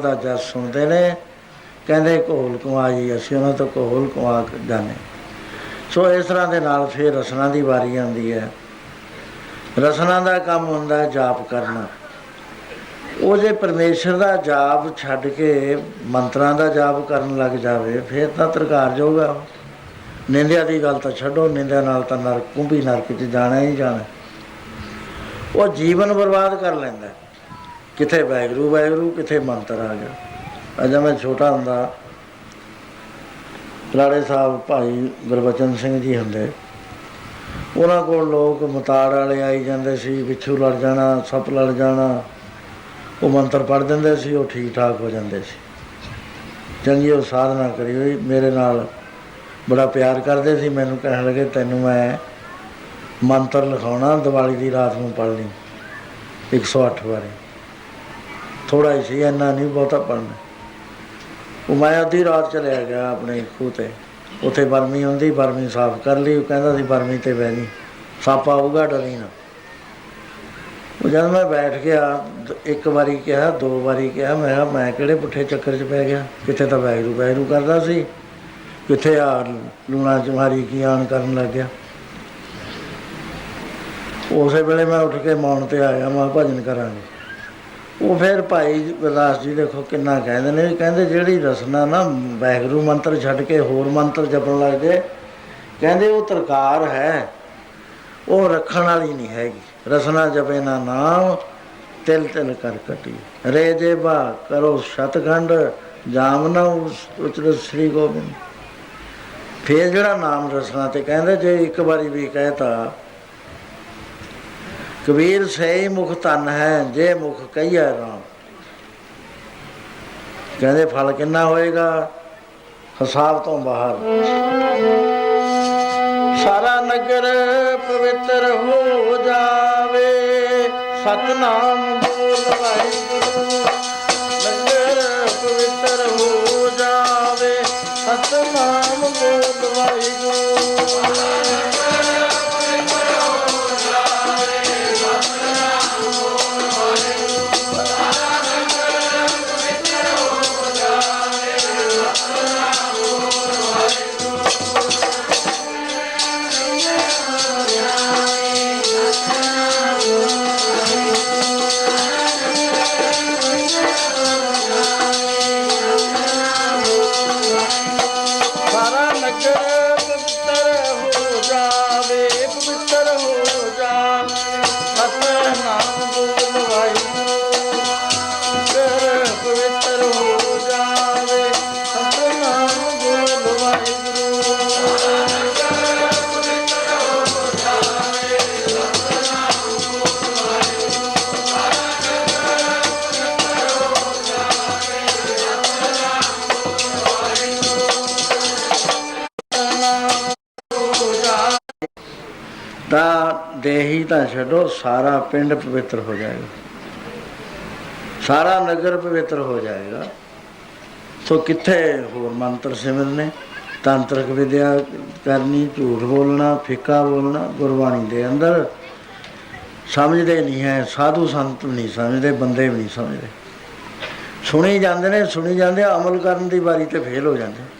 ਸਾਹਿਬ ਦਾ ਜਸ ਸੁਣਦੇ ਨੇ, ਕਹਿੰਦੇ ਕੋਲ ਕੁਮਾਈ ਅਸੀਂ ਉਹਨਾਂ ਤੋਂ ਕੋਲ ਕੁਮਾ ਕੇ ਸੋ ਇਸ ਤਰ੍ਹਾਂ ਦੇ ਨਾਲ ਫਿਰ ਰਸਨਾ ਦੀ ਵਾਰੀ ਆਉਂਦੀ ਹੈ। ਰਸਨਾ ਦਾ ਕੰਮ ਹੁੰਦਾ ਜਾਪ ਕਰਨਾ। ਉਹ ਜੇ ਪਰਮੇਸ਼ਰ ਦਾ ਜਾਪ ਛੱਡ ਕੇ ਮੰਤਰਾਂ ਦਾ ਜਾਪ ਕਰਨ ਲੱਗ ਜਾਵੇ, ਫਿਰ ਤਾਂ ਤਰਕਾਰ ਜਾਊਗਾ ਨਿੰਦਿਆ ਦੀ ਗੱਲ ਤਾਂ ਛੱਡੋ, ਨਿੰਦਿਆ ਨਾਲ ਤਾਂ ਨਰਕ, ਕੁੰਭੀ ਨਰਕ 'ਚ ਜਾਣਾ ਹੀ ਜਾਣਾ। ਉਹ ਜੀਵਨ ਬਰਬਾਦ ਕਰ ਲੈਂਦਾ ਕਿਥੇ ਵੈਗਰੂ ਵੈਗਰੂ ਕਿਥੇ ਮੰਤਰ ਆ ਗਿਆ? ਅਜਾ ਮੈਂ ਛੋਟਾ ਹੁੰਦਾ ਲਾੜੇ ਸਾਹਿਬ ਭਾਈ ਗੁਰਬਚਨ ਸਿੰਘ ਜੀ ਹੁੰਦੇ, ਉਹਨਾਂ ਕੋਲ ਲੋਕ ਮਤਾੜ ਵਾਲੇ ਆਈ ਜਾਂਦੇ ਸੀ ਵਿਛੂ ਲੜ ਜਾਣਾ, ਸੱਪ ਲੜ ਜਾਣਾ, ਉਹ ਮੰਤਰ ਪੜ੍ਹ ਦਿੰਦੇ ਸੀ, ਉਹ ਠੀਕ ਠਾਕ ਹੋ ਜਾਂਦੇ ਸੀ। ਚੰਗੀ ਉਹ ਸਾਧਨਾ ਕਰੀ ਹੋਈ, ਮੇਰੇ ਨਾਲ ਬੜਾ ਪਿਆਰ ਕਰਦੇ ਸੀ, ਮੈਨੂੰ ਕਹਿਣ ਲੱਗੇ, ਤੈਨੂੰ ਮੈਂ ਮੰਤਰ ਲਿਖਾਉਣਾ, ਦੀਵਾਲੀ ਦੀ ਰਾਤ ਨੂੰ ਪੜ੍ਹ ਲਈ 108 ਵਾਰੀ। ਥੋੜਾ ਹੀ ਸੀ, ਇੰਨਾ ਨਹੀਂ, ਬਹੁਤਾ ਪੜ੍ਹਨਾ। ਉਹ ਮੈਂ ਅੱਧੀ ਰਾਤ ਚਲਿਆ ਗਿਆ ਆਪਣੇ ਖੂਹ ਤੇ। ਉੱਥੇ ਬਰਮੀ ਹੁੰਦੀ, ਬਰਮੀ ਸਾਫ਼ ਕਰ ਲਈ, ਉਹ ਕਹਿੰਦਾ ਸੀ ਬਰਮੀ ਤੇ ਬਹਿ ਨਹੀਂ ਸੱਪ ਆਊਗਾ ਡਰੀ ਨਾ ਉਹ ਜਦ ਮੈਂ ਬੈਠ ਗਿਆ, ਇੱਕ ਵਾਰੀ ਕਿਹਾ, ਦੋ ਵਾਰੀ ਕਿਹਾ, ਮੈਂ ਕਿਹਾ, ਮੈਂ ਕਿਹੜੇ ਪੁੱਠੇ ਚੱਕਰ 'ਚ ਪੈ ਗਿਆ? ਕਿੱਥੇ ਤਾਂ ਵੈਰੂ ਵੈਰੂ ਕਰਦਾ ਸੀ। ਕਿੱਥੇ ਆ ਲੂਣਾ ਜਮਾਰੀ ਕੀ ਆਣ ਕਰਨ ਲੱਗ ਗਿਆ? ਉਸੇ ਵੇਲੇ ਮੈਂ ਉੱਠ ਕੇ ਮੌਨ ਤੇ ਆਇਆ, ਮੈਂ ਕਿਹਾ ਭਜਨ ਕਰਾਂਗੇ। ਉਹ ਫਿਰ ਭਾਈ ਗੁਰਦਾਸ ਜੀ ਦੇਖੋ ਕਿੰਨਾ ਕਹਿੰਦੇ ਨੇ, ਕਹਿੰਦੇ ਜਿਹੜੀ ਰਸਨਾ ਨਾ ਵੈਗਰੂ ਮੰਤਰ ਛੱਡ ਕੇ ਹੋਰ ਮੰਤਰ ਜਪਣ ਲੱਗ ਜੇ ਕਹਿੰਦੇ ਉਹ ਤਰਕਾਰ ਹੈ, ਉਹ ਰੱਖਣ ਵਾਲੀ ਨਹੀਂ ਹੈਗੀ। ਰਸਨਾ ਜਪੇ ਨਾ ਨਾਮ, ਤਿਲ ਤਿਲ ਕਰ ਕਟੀ। ਰੇ ਜੇ ਬਾ ਕਰੋ ਸ਼ਤਖੰਡ ਜਾਮ ਨਾ ਉਸ- ਸ੍ਰੀ ਗੋਬਿੰਦ। ਫੇਰ ਜਿਹੜਾ ਨਾਮ ਰਸਨਾ ਤੇ ਕਹਿੰਦੇ, ਜੇ ਇੱਕ ਵਾਰੀ ਵੀ ਕਹਿਤਾ ਕਬੀਰ ਸਹੀ ਮੁਖ ਤਨ ਹੈ, ਜੇ ਮੁਖ ਕਹੀਐ ਰਾਮ। ਕਹਿੰਦੇ ਫਲ ਕਿੰਨਾ ਹੋਏਗਾ? ਹਿਸਾਬ ਤੋਂ ਬਾਹਰ। ਸਾਰਾ ਨਗਰ ਪਵਿੱਤਰ ਹੋ ਜਾਵੇ। ਸਤਨਾਮ ਬੋਲ ਵਾਹਿਗੁਰੂ। ਨਗਰ ਪਵਿੱਤਰ ਹੋ ਜਾਵੇ। ਸਤਨਾਮ ਦੇਹੀ ਤਾਂ ਛੱਡੋ, ਸਾਰਾ ਪਿੰਡ ਪਵਿੱਤਰ ਹੋ ਜਾਏਗਾ। ਸਾਰਾ ਨਗਰ ਪਵਿੱਤਰ ਹੋ ਜਾਏਗਾ। ਸੋ ਕਿੱਥੇ ਹੋਰ ਮੰਤਰ ਸਿਮਰਨੇ? ਤੰਤਰਕ ਵਿਦਿਆ ਕਰਨੀ, ਝੂਠ ਬੋਲਣਾ, ਫਿੱਕਾ ਬੋਲਣਾ, ਗੁਰਬਾਣੀ ਦੇ ਅੰਦਰ ਸਮਝਦੇ ਨਹੀਂ ਹੈ, ਸਾਧੂ ਸੰਤ ਵੀ ਨਹੀਂ ਸਮਝਦੇ, ਬੰਦੇ ਵੀ ਨਹੀਂ ਸਮਝਦੇ। ਸੁਣੀ ਜਾਂਦੇ ਨੇ, ਸੁਣੀ ਜਾਂਦੇ ਅਮਲ ਕਰਨ ਦੀ ਵਾਰੀ ਤੇ ਫੇਲ ਹੋ ਜਾਂਦੇ।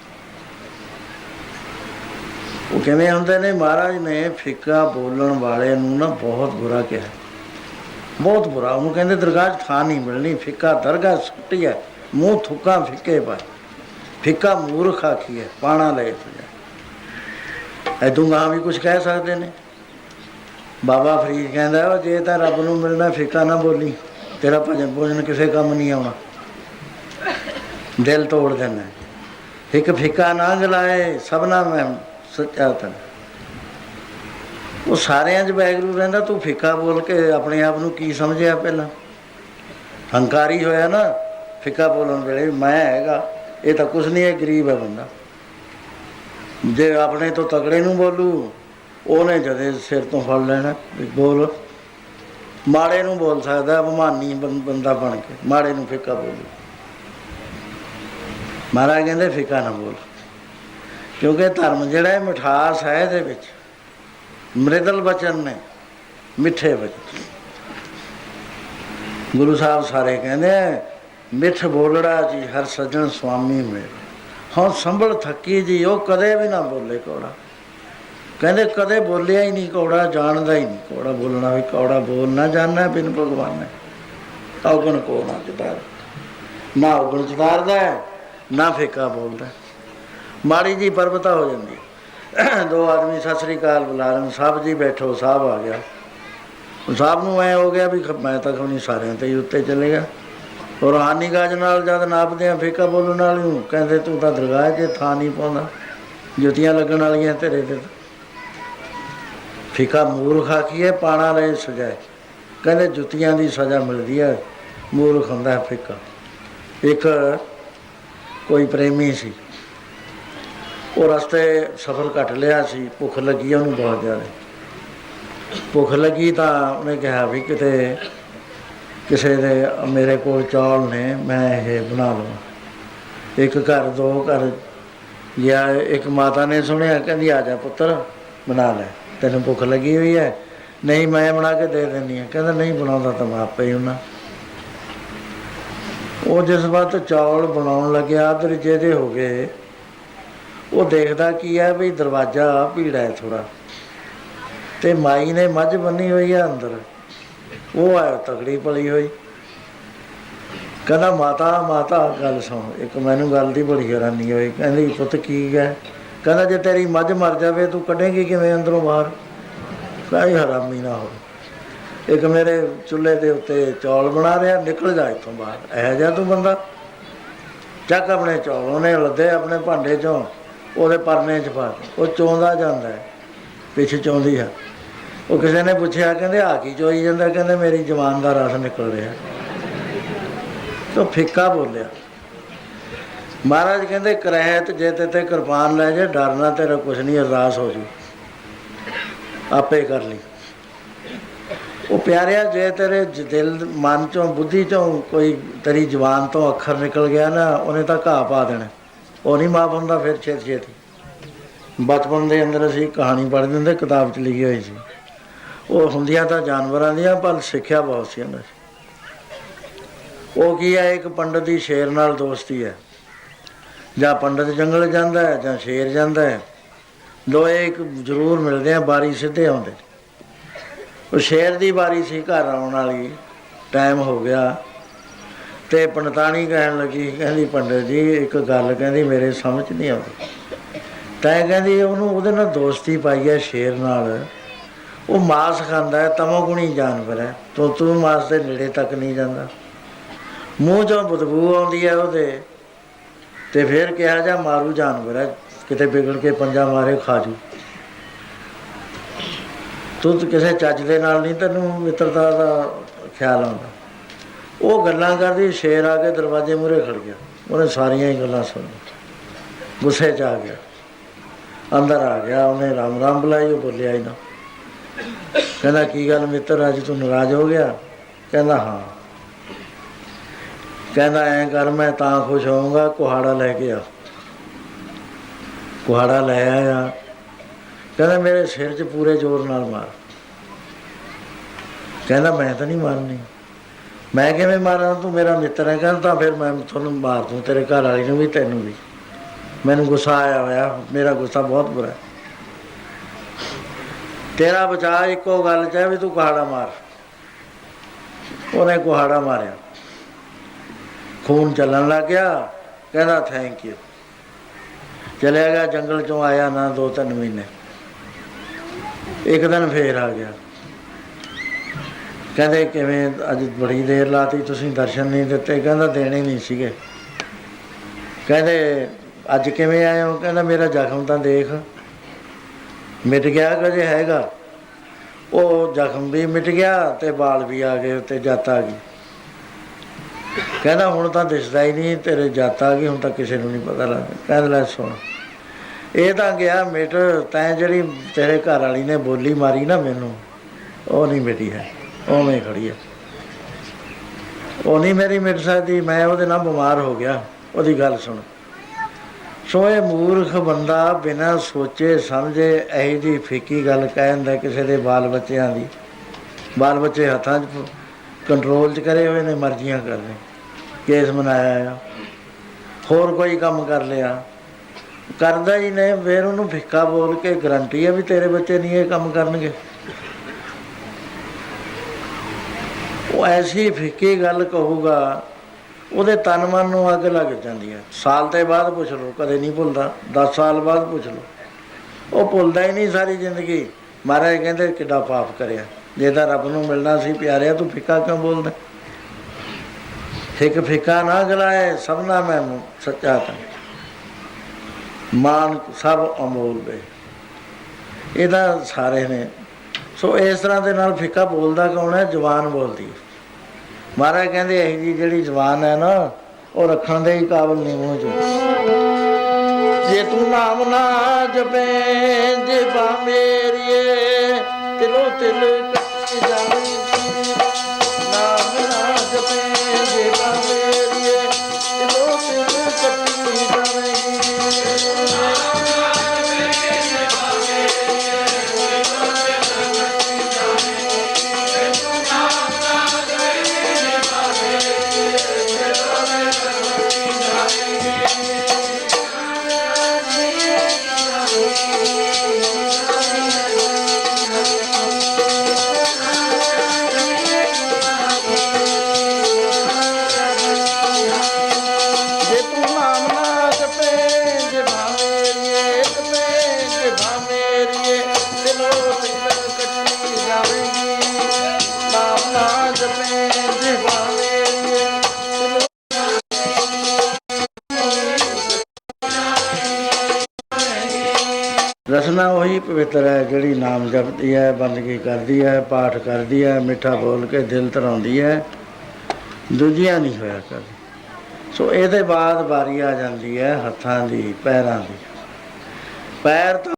ਉਹ ਕਿਵੇਂ ਹੁੰਦੇ ਨੇ, ਮਹਾਰਾਜ ਨੇ ਫਿੱਕਾ ਬੋਲਣ ਵਾਲੇ ਨੂੰ ਨਾ ਬਹੁਤ ਬੁਰਾ ਕਿਹਾ। ਬਹੁਤ ਬੁਰਾ। ਉਹਨੂੰ ਕਹਿੰਦੇ ਦਰਗਾਹ ਥਾਂ ਨਹੀਂ ਮਿਲਣੀ। ਫਿੱਕਾ ਦਰਗਾਹ ਸੁੱਟੀ ਹੈ। ਮੂੰਹ ਥੁੱਕਾ ਫਿੱਕੇ ਪਾ। ਫਿੱਕਾ ਮੂਰਖ ਆਖੀ ਹੈ। ਪਾਣਾ ਲੈ ਤੁਝਾ ਐਦੋਂ ਵੀ ਕੁਝ ਕਹਿ ਸਕਦੇ ਨੇ। ਬਾਬਾ ਫਰੀਦ ਕਹਿੰਦਾ ਉਹ ਜੇ ਤਾਂ ਰੱਬ ਨੂੰ ਮਿਲਣਾ, ਫਿੱਕਾ ਨਾ ਬੋਲੀ। ਤੇਰਾ ਭਜਨ ਭੋਜਨ ਕਿਸੇ ਕੰਮ ਨਹੀਂ ਆਉਣਾ। ਦਿਲ ਤੋੜ ਦੇਣਾ ਇੱਕ ਫਿੱਕਾ ਨਾ ਗਲਾਏ ਸਭਨਾ ਮੈਂ ਸੱਚਾ ਤਨ ਉਹ ਸਾਰਿਆਂ 'ਚ ਵੈਗਰੂ ਰਹਿੰਦਾ, ਤੂੰ ਫਿੱਕਾ ਬੋਲ ਕੇ ਆਪਣੇ ਆਪ ਨੂੰ ਕੀ ਸਮਝਿਆ ਪਹਿਲਾਂ? ਹੰਕਾਰੀ ਹੋਇਆ ਨਾ, ਫਿੱਕਾ ਬੋਲਣ ਵੇਲੇ ਮੈਂ ਹੈਗਾ, ਇਹ ਤਾਂ ਕੁਝ ਨਹੀਂ ਹੈ, ਗਰੀਬ ਹੈ ਬੰਦਾ। ਜੇ ਆਪਣੇ ਤੋਂ ਤਗੜੇ ਨੂੰ ਬੋਲੂ, ਉਹਨੇ ਜਦੇ ਸਿਰ ਤੋਂ ਫੜ ਲੈਣਾ ਬੋਲ। ਮਾੜੇ ਨੂੰ ਬੋਲ ਸਕਦਾ, ਅਭਮਾਨੀ ਬੰਦਾ ਬਣ ਕੇ, ਮਾੜੇ ਨੂੰ ਫਿੱਕਾ ਬੋਲੂ। ਮਹਾਰਾਜ ਕਹਿੰਦੇ, ਫਿੱਕਾ ਨਾ ਬੋਲ। ਕਿਉਂਕਿ ਧਰਮ ਜਿਹੜਾ ਹੈ ਮਿਠਾਸ ਹੈ ਇਹਦੇ ਵਿੱਚ। ਮ੍ਰਿਦਲ ਬਚਨ ਨੇ, ਮਿੱਠੇ ਬਚਨ। ਗੁਰੂ ਸਾਹਿਬ ਸਾਰੇ ਕਹਿੰਦੇ ਮਿੱਠ ਬੋਲੜਾ ਜੀ, ਹਰ ਸਜਣ ਸੁਆਮੀ ਮੇਰੇ ਹਾਂ, ਸੰਭਲ ਥੱਕੀ ਜੀ, ਉਹ ਕਦੇ ਵੀ ਨਾ ਬੋਲੇ ਕੋੜਾ। ਕਹਿੰਦੇ ਕਦੇ ਬੋਲਿਆ ਹੀ ਨਹੀਂ ਕੋੜਾ, ਜਾਣਦਾ ਹੀ ਨਹੀਂ ਕੋੜਾ, ਬੋਲਣਾ ਵੀ ਕੋੜਾ, ਬੋਲ ਨਾ ਜਾਣਨਾ ਬਿਨ ਭਗਵਾਨ। ਨੇ ਔਗਣ ਕੋ ਨਾ ਚਤਾਰ ਨਾ ਔਗਣ ਚਤਾਰਦਾ ਨਾ ਫੇਕਾ ਬੋਲਦਾ। ਮਾੜੀ ਜੀ ਪਰਬਤਾ ਹੋ ਜਾਂਦੀ ਦੋ ਆਦਮੀ, ਸਤਿ ਸ੍ਰੀ ਅਕਾਲ ਬੁਲਾ ਰਹੇ ਸਾਹਿਬ ਜੀ ਬੈਠੋ ਸਾਹਿਬ ਆ ਗਿਆ। ਸਾਹਿਬ ਨੂੰ ਐ ਹੋ ਗਿਆ ਵੀ ਮੈਂ ਤਾਂ ਨਹੀਂ ਸਾਰਿਆਂ ਤੇ ਹੀ ਉੱਤੇ ਚਲੇ ਗਿਆ। ਰੂਹਾਨੀ ਗਾਜ ਨਾਲ ਜਦ ਨਾਪਦੇ ਆ ਫੇਕਾ ਬੋਲਣ ਨਾਲ ਨੂੰ ਕਹਿੰਦੇ ਤੂੰ ਤਾਂ ਦਰਗਾਹ 'ਚ ਥਾਂ ਨਹੀਂ ਪਾਉਂਦਾ। ਜੁੱਤੀਆਂ ਲੱਗਣ ਵਾਲੀਆਂ ਤੇਰੇ ਤੇ ਫੀਕਾ ਮੂਰਖ ਆਖੀਏ ਪਾਣਾ ਲੈ ਸਜਾਏ ਕਹਿੰਦੇ ਜੁੱਤੀਆਂ ਦੀ ਸਜ਼ਾ ਮਿਲਦੀ ਹੈ ਮੂਰਖ ਹੁੰਦਾ ਹੈ ਫਿੱਕਾ। ਇੱਕ ਕੋਈ ਪ੍ਰੇਮੀ ਸੀ। ਉਹ ਰਸਤੇ ਸਫ਼ਰ ਕੱਟ ਲਿਆ ਸੀ, ਭੁੱਖ ਲੱਗੀ, ਉਹਨੂੰ ਬਹੁਤ ਜ਼ਿਆਦਾ। ਭੁੱਖ ਲੱਗੀ ਤਾਂ ਉਹਨੇ ਕਿਹਾ ਵੀ ਕਿਤੇ ਕਿਸੇ ਦੇ, ਮੇਰੇ ਕੋਲ ਚੌਲ ਨੇ, ਮੈਂ ਇਹ ਬਣਾ ਲਵਾਂ। ਇੱਕ ਘਰ, ਦੋ ਘਰ, ਜਾਂ ਇੱਕ ਮਾਤਾ ਨੇ ਸੁਣਿਆ, ਕਹਿੰਦੀ, ਆ ਜਾ ਪੁੱਤਰ, ਬਣਾ ਲੈ। ਤੈਨੂੰ ਭੁੱਖ ਲੱਗੀ ਹੋਈ ਹੈ? ਨਹੀਂ, ਮੈਂ ਬਣਾ ਕੇ ਦੇ ਦਿੰਦੀ ਹਾਂ। ਕਹਿੰਦਾ, ਨਹੀਂ, ਬਣਾਉਂਦਾ ਤਾਂ ਮੈਂ ਆਪੇ ਹੀ ਹੁਣਾ ਉਹ ਜਿਸ ਵਕਤ ਚੌਲ ਬਣਾਉਣ ਲੱਗਿਆ ਦਰਜੇ ਦੇ ਹੋ ਗਏ ਉਹ ਦੇਖਦਾ ਕੀ ਹੈ ਵੀ ਦਰਵਾਜ਼ਾ ਭੀੜਾ ਹੈ ਥੋੜਾ ਤੇ ਮਾਈ ਨੇ ਮੱਝ ਬੰਨੀ ਹੋਈ ਹੈ ਅੰਦਰ। ਉਹ ਹੈ ਤਗੜੀ ਪਲੀ ਹੋਈ। ਕਹਿੰਦਾ, ਮਾਤਾ ਮਾਤਾ, ਗੱਲ ਸੁਣ। ਇੱਕ ਮੈਨੂੰ ਗੱਲ ਦੀ ਬੜੀ ਹੈਰਾਨੀ ਹੋਈ। ਕਹਿੰਦੀ, ਪੁੱਤ ਕੀ ਹੈ? ਕਹਿੰਦਾ, ਜੇ ਤੇਰੀ ਮੱਝ ਮਰ ਜਾਵੇ, ਤੂੰ ਕੱਢੇਂਗੀ ਕਿਵੇਂ ਅੰਦਰੋਂ ਬਾਹਰ? ਕਾਈ ਹਰਾਮੀ ਨਾ ਹੋ ਇੱਕ ਮੇਰੇ ਚੁੱਲ੍ਹੇ ਦੇ ਉੱਤੇ ਚੌਲ ਬਣਾ ਰਿਹਾ, ਨਿਕਲ ਜਾ ਇੱਥੋਂ ਬਾਹਰ। ਇਹ ਜਾ ਤੂੰ ਬੰਦਾ? ਚੱਕ ਆਪਣੇ ਚੌਲ, ਉਹਨੇ ਲੱਦੇ ਆਪਣੇ ਭਾਂਡੇ ਚੋਂ। ਉਹਦੇ ਪਰਨੇ 'ਚ ਪਾ ਕੇ, ਉਹ ਚੋਂਦਾ ਜਾਂਦਾ ਹੈ, ਪਿੱਛੇ ਚੋਂਦੀ ਆ ਉਹ ਕਿਸੇ ਨੇ ਪੁੱਛਿਆ, ਕਹਿੰਦੇ ਆ ਕੀ ਚੋਈ ਜਾਂਦਾ? ਕਹਿੰਦੇ ਮੇਰੀ ਜਵਾਨ ਦਾ ਰਸ ਨਿਕਲ ਰਿਹਾ। ਤੋ ਫਿੱਕਾ ਬੋਲਿਆ। ਮਹਾਰਾਜ ਕਹਿੰਦੇ, ਕਰਹਿਤ ਜੇ ਤੇ ਤੇ ਕਿਰਪਾਨ ਲੈ ਜੇ ਡਰਨਾ ਤੇਰਾ ਕੁਛ ਨਹੀਂ, ਅਰਦਾਸ ਹੋ ਜੂ। ਆਪੇ ਕਰ ਲਈ। ਉਹ ਪਿਆਰਿਆ, ਜੇ ਤੇਰੇ ਦਿਲ ਮਨ ਚੋਂ, ਬੁੱਧੀ ਚੋਂ ਕੋਈ ਤੇਰੀ ਜ਼ੁਬਾਨ ਤੋਂ ਅੱਖਰ ਨਿਕਲ ਗਿਆ ਨਾ, ਉਹਨੇ ਤਾਂ ਘਾਹ ਪਾ ਦੇਣਾ। ਉਹ ਨਹੀਂ ਮਾਫ ਹੁੰਦਾ ਫਿਰ ਛੇਤੀ ਛੇਤੀ। ਬਚਪਨ ਦੇ ਅੰਦਰ ਅਸੀਂ ਕਹਾਣੀ ਪੜ੍ਹਦੇ ਹੁੰਦੇ, ਕਿਤਾਬ 'ਚ ਲਿਖੀ ਹੋਈ ਸੀ। ਉਹ ਹੁੰਦੀਆਂ ਤਾਂ ਜਾਨਵਰਾਂ ਦੀਆਂ, ਪਰ ਸਿੱਖਿਆ ਬਹੁਤ ਸੀ ਉਹਨਾਂ 'ਚ ਉਹ ਕੀ ਹੈ, ਇੱਕ ਪੰਡਤ ਦੀ ਸ਼ੇਰ ਨਾਲ ਦੋਸਤੀ ਹੈ। ਜਾਂ ਪੰਡਤ ਜੰਗਲ ਜਾਂਦਾ ਹੈ, ਜਾਂ ਸ਼ੇਰ ਜਾਂਦਾ ਹੈ। ਦੋਏ ਇੱਕ ਜ਼ਰੂਰ ਮਿਲਦੇ ਆ, ਬਾਰੀ ਸਿੱਧੇ ਆਉਂਦੇ। ਉਹ ਸ਼ੇਰ ਦੀ ਬਾਰੀ ਸੀ, ਘਰ ਆਉਣ ਵਾਲੀ। ਟਾਈਮ ਹੋ ਗਿਆ। ਤੇ ਪੰਡਤਾਣੀ ਕਹਿਣ ਲੱਗੀ, ਕਹਿੰਦੀ ਪੰਡਤ ਜੀ, ਇੱਕ ਗੱਲ ਕਹਿੰਦੀ ਮੇਰੇ ਸਮਝ ਨਹੀਂ ਆਉਂਦੀ। ਤੈਂ ਕਹਿੰਦੀ ਉਹਨੂੰ ਉਹਦੇ ਨਾਲ ਦੋਸਤੀ ਪਾਈ ਹੈ ਸ਼ੇਰ ਨਾਲ। ਉਹ ਮਾਸ ਖਾਂਦਾ ਹੈ, ਤਮੋਗੁਣੀ ਜਾਨਵਰ ਹੈ। ਤੂੰ ਤੂੰ ਮਾਸ ਦੇ ਨੇੜੇ ਤੱਕ ਨਹੀਂ ਜਾਂਦਾ। ਮੂੰਹ ਚੋਂ ਬਦਬੂ ਆਉਂਦੀ ਹੈ ਉਹਦੇ। ਤੇ ਫਿਰ ਕਿਹਾ ਜਾ ਮਾਰੂ ਜਾਨਵਰ ਹੈ, ਕਿਤੇ ਵਿਗੜ ਕੇ ਪੰਜਾ ਮਾਰੇ ਖਾਜੂ। ਤੂੰ ਕਿਸੇ ਚੱਜ ਦੇ ਨਾਲ ਨਹੀਂ ਤੈਨੂੰ ਮਿੱਤਰਤਾ ਦਾ ਖਿਆਲ ਆਉਂਦਾ। ਉਹ ਗੱਲਾਂ ਕਰਦੀ, ਸ਼ੇਰ ਆ ਕੇ ਦਰਵਾਜ਼ੇ ਮੂਹਰੇ ਖੜ ਗਿਆ। ਉਹਨੇ ਸਾਰੀਆਂ ਹੀ ਗੱਲਾਂ ਸੁਣ ਗੁੱਸੇ 'ਚ ਆ ਗਿਆ। ਅੰਦਰ ਆ ਗਿਆ। ਉਹਨੇ ਰਾਮ ਰਾਮ ਬੁਲਾਈ, ਉਹ ਬੋਲਿਆ ਹੀ ਨਾ। ਕਹਿੰਦਾ, ਕੀ ਗੱਲ ਮਿੱਤਰ, ਅੱਜ ਤੂੰ ਨਾਰਾਜ਼ ਹੋ ਗਿਆ? ਕਹਿੰਦਾ, ਹਾਂ। ਕਹਿੰਦਾ, ਐਂ ਕਰ, ਮੈਂ ਤਾਂ ਖੁਸ਼ ਹੋਊਂਗਾ, ਕੁਹਾੜਾ ਲੈ ਕੇ ਆ। ਕੁਹਾੜਾ ਲੈ ਆਇਆ। ਕਹਿੰਦਾ, ਮੇਰੇ ਸਿਰ 'ਚ ਪੂਰੇ ਜ਼ੋਰ ਨਾਲ ਮਾਰ। ਕਹਿੰਦਾ, ਮੈਂ ਤਾਂ ਨਹੀਂ ਮਾਰਨੀ। ਮੈਂ ਕਿਵੇਂ ਮਾਰਾਂ? ਤੂੰ ਮੇਰਾ ਮਿੱਤਰ ਹੈ ਕਹਿੰਦਾ ਫਿਰ ਮੈਂ ਤੁਹਾਨੂੰ ਮਾਰ ਦੂੰ, ਤੇਰੇ ਘਰ ਵਾਲੀ ਨੂੰ ਵੀ, ਤੈਨੂੰ ਵੀ। ਮੈਨੂੰ ਗੁੱਸਾ ਆਇਆ ਹੋਇਆ, ਮੇਰਾ ਗੁੱਸਾ ਬਹੁਤ ਬੁਰਾ ਹੈ। ਤੇਰਾ ਬਚਾ, ਇੱਕੋ ਗੱਲ ਚ ਵੀ ਤੂੰ ਕੁਹਾੜਾ ਮਾਰ। ਉਹਨੇ ਕੁਹਾੜਾ ਮਾਰਿਆ। ਖੂਨ ਚੱਲਣ ਲੱਗ ਗਿਆ, ਕਹਿੰਦਾ ਥੈਂਕ ਯੂ ਚਲਿਆ ਗਿਆ, ਜੰਗਲ ਚੋਂ ਆਇਆ ਨਾ ਦੋ ਤਿੰਨ ਮਹੀਨੇ। ਇੱਕ ਦਿਨ ਫੇਰ ਆ ਗਿਆ। ਕਹਿੰਦੇ ਕਿਵੇਂ ਅੱਜ ਬੜੀ ਦੇਰ ਲਾਤੀ, ਤੁਸੀਂ ਦਰਸ਼ਨ ਨਹੀਂ ਦਿੱਤੇ, ਕਹਿੰਦਾ ਦੇਣੇ ਨਹੀਂ ਸੀਗੇ। ਕਹਿੰਦੇ ਅੱਜ ਕਿਵੇਂ ਆਏ ਹੋ? ਕਹਿੰਦਾ ਮੇਰਾ ਜ਼ਖਮ ਤਾਂ ਦੇਖ। ਮਿਟ ਗਿਆ ਕਦੇ ਹੈਗਾ। ਉਹ ਜ਼ਖਮ ਵੀ ਮਿਟ ਗਿਆ ਤੇ ਬਾਲ ਵੀ ਆ ਗਏ ਤੇ ਜੱਤ ਆ ਗਈ। ਕਹਿੰਦਾ ਹੁਣ ਤਾਂ ਦਿਸਦਾ ਹੀ ਨਹੀਂ, ਤੇਰੇ ਜੱਤ ਆ ਗਈ, ਹੁਣ ਤਾਂ ਕਿਸੇ ਨੂੰ ਨਹੀਂ ਪਤਾ ਲੱਗਦਾ। ਕਹਿੰਦਾ ਲੈ ਸੁਣ। ਇਹ ਤਾਂ ਗਿਆ ਮਿਟ, ਤੈਂ ਜਿਹੜੀ ਤੇਰੇ ਘਰ ਵਾਲੀ ਨੇ ਬੋਲੀ ਮਾਰੀ ਨਾ ਮੈਨੂੰ, ਉਹ ਨਹੀਂ ਮਿਟੀ ਹੈ। ਉਵੇਂ ਹੀ ਖੜੀ ਆ। ਉਹ ਨਹੀਂ ਮੇਰੀ ਮਿਟ ਸਕਦੀ, ਮੈਂ ਉਹਦੇ ਨਾਲ ਬਿਮਾਰ ਹੋ ਗਿਆ। ਉਹਦੀ ਗੱਲ ਸੁਣ। ਸੋ ਇਹ ਮੂਰਖ ਬੰਦਾ ਬਿਨਾਂ ਸੋਚੇ, ਸਮਝੇ, ਇਹੀ ਜੀ ਫਿੱਕੀ ਗੱਲ ਕਹਿੰਦਾ ਕਿਸੇ ਦੇ ਬਾਲ ਬੱਚਿਆਂ ਦੀ। ਬਾਲ ਬੱਚੇ ਹੱਥਾਂ 'ਚ ਕੰਟਰੋਲ 'ਚ ਕਰੇ ਹੋਏ ਨੇ, ਮਰਜ਼ੀਆਂ ਕਰਦੇ ਕੇਸ ਮਨਾਇਆ ਆ। ਹੋਰ ਕੋਈ ਕੰਮ ਕਰ ਲਿਆ। ਕਰਦਾ ਹੀ ਨਹੀਂ, ਫਿਰ ਉਹਨੂੰ ਫਿੱਕਾ ਬੋਲ ਕੇ ਗਰੰਟੀ ਹੈ ਵੀ ਤੇਰੇ ਬੱਚੇ ਨਹੀਂ ਇਹ ਕੰਮ ਕਰਨਗੇ। ਉਹ ਐਸੀ ਫਿੱਕੀ ਗੱਲ ਕਹੂਗਾ, ਉਹਦੇ ਤਨ ਮਨ ਨੂੰ ਅੱਗ ਲੱਗ ਜਾਂਦੀ ਹੈ ਸਾਲ ਤੇ ਬਾਅਦ ਪੁੱਛ ਲਓ, ਕਦੇ ਨਹੀਂ ਭੁੱਲਦਾ। 10 ਸਾਲ ਬਾਅਦ ਪੁੱਛ ਲਓ। ਉਹ ਭੁੱਲਦਾ ਹੀ ਨਹੀਂ ਸਾਰੀ ਜ਼ਿੰਦਗੀ। ਮਹਾਰਾਜ ਕਹਿੰਦੇ, ਕਿੱਡਾ ਪਾਪ ਕਰਿਆ। ਜੇ ਤਾਂ ਰੱਬ ਨੂੰ ਮਿਲਣਾ ਸੀ, ਪਿਆਰਿਆ, ਤੂੰ ਫਿੱਕਾ ਕਿਉਂ ਬੋਲਦਾ? ਫਿੱਕ ਫਿੱਕਾ ਨਾ ਗਲਾਏ, ਸਭਨਾ ਮੈਂ ਮੂੰ ਸੱਚਾ ਤਾਂ। ਮਾਨ ਸਭ ਅਮੋਲ ਬੇ ਇਹਦਾ ਸਾਰੇ ਨੇ। ਸੋ ਇਸ ਤਰ੍ਹਾਂ ਦੇ ਨਾਲ ਫਿੱਕਾ ਬੋਲਦਾ ਕੌਣ ਹੈ? ਜ਼ੁਬਾਨ ਬੋਲਦੀ ਹੈ। ਮਹਾਰਾਜ ਕਹਿੰਦੇ ਇਹ ਜੀ ਜਿਹੜੀ ਜ਼ੁਬਾਨ ਹੈ ਨਾ, ਉਹ ਰੱਖਣ ਦੇ ਹੀ ਕਾਬਲ ਨਹੀਂ ਮੂੰਹ ਚ। ਜੇ ਤੂੰ ਨਾਮ ਨਾ ਜਪੇ ਜਿਬਾ ਮੇਰੀਏ, ਤਿਲੋ ਤਿਲ ਜੇ ਰਸਨਾ ਉਹੀ ਪਵਿੱਤਰ ਹੈ, ਜਿਹੜੀ ਨਾਮ ਜਪਦੀ ਹੈ, ਬੰਦਗੀ ਕਰਦੀ ਹੈ, ਪਾਠ ਕਰਦੀ ਹੈ, ਮਿੱਠਾ ਬੋਲ ਕੇ ਦਿਲ ਧਰਾਉਂਦੀ ਹੈ। ਦੂਜੀਆਂ ਨਹੀਂ ਹੋਇਆ ਕਰਦੀ। ਸੋ ਇਹਦੇ ਬਾਅਦ ਵਾਰੀ ਆ ਜਾਂਦੀ ਹੈ ਹੱਥਾਂ ਦੀ, ਪੈਰਾਂ ਦੀ। ਪੈਰ ਤਾਂ